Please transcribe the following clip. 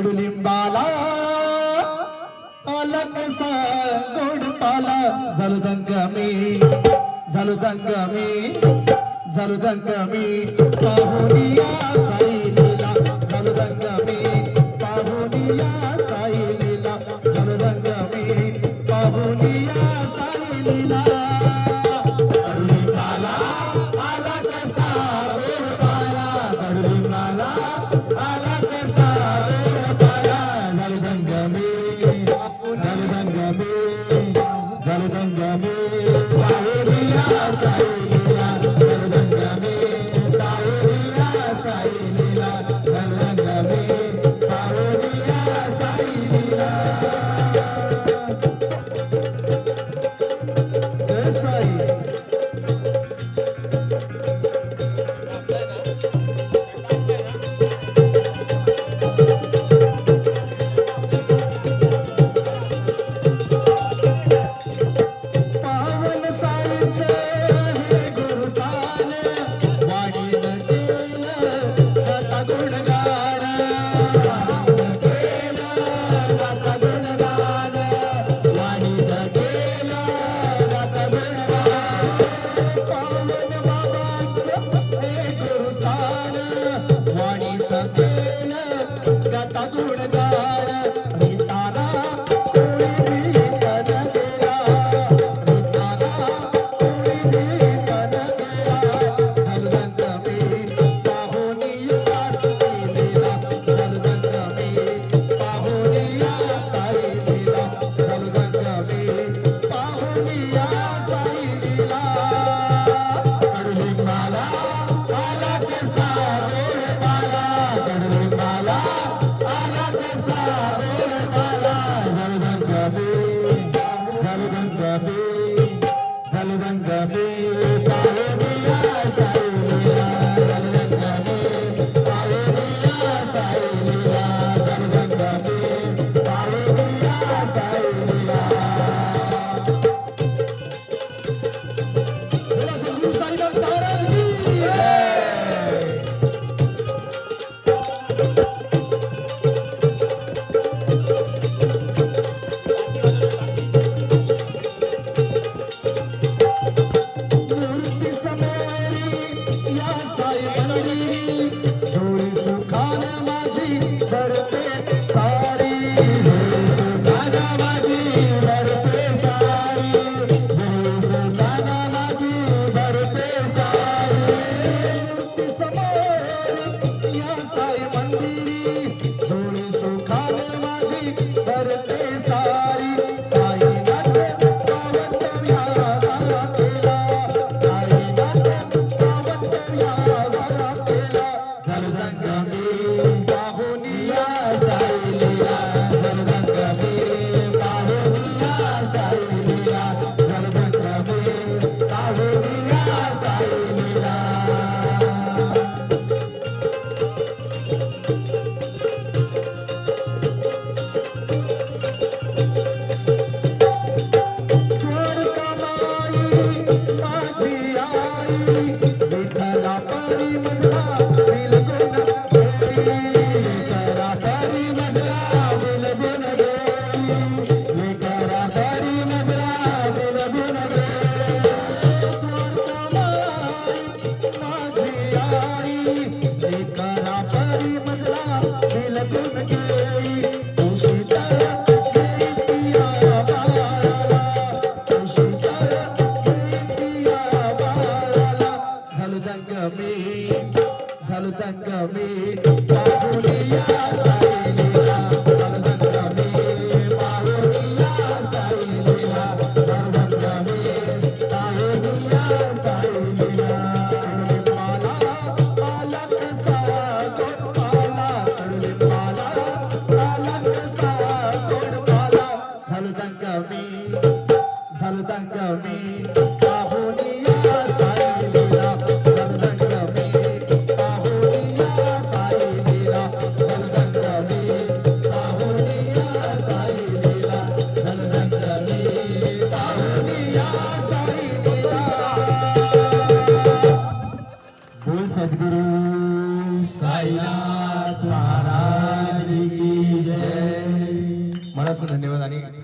कडुलिंबाला आला कसा गोड पाला झालो दंग मी झालो दंग मी झालो दंग मी ಮಂದಿರಿ महाराज की जय. मला धन्यवाद आणि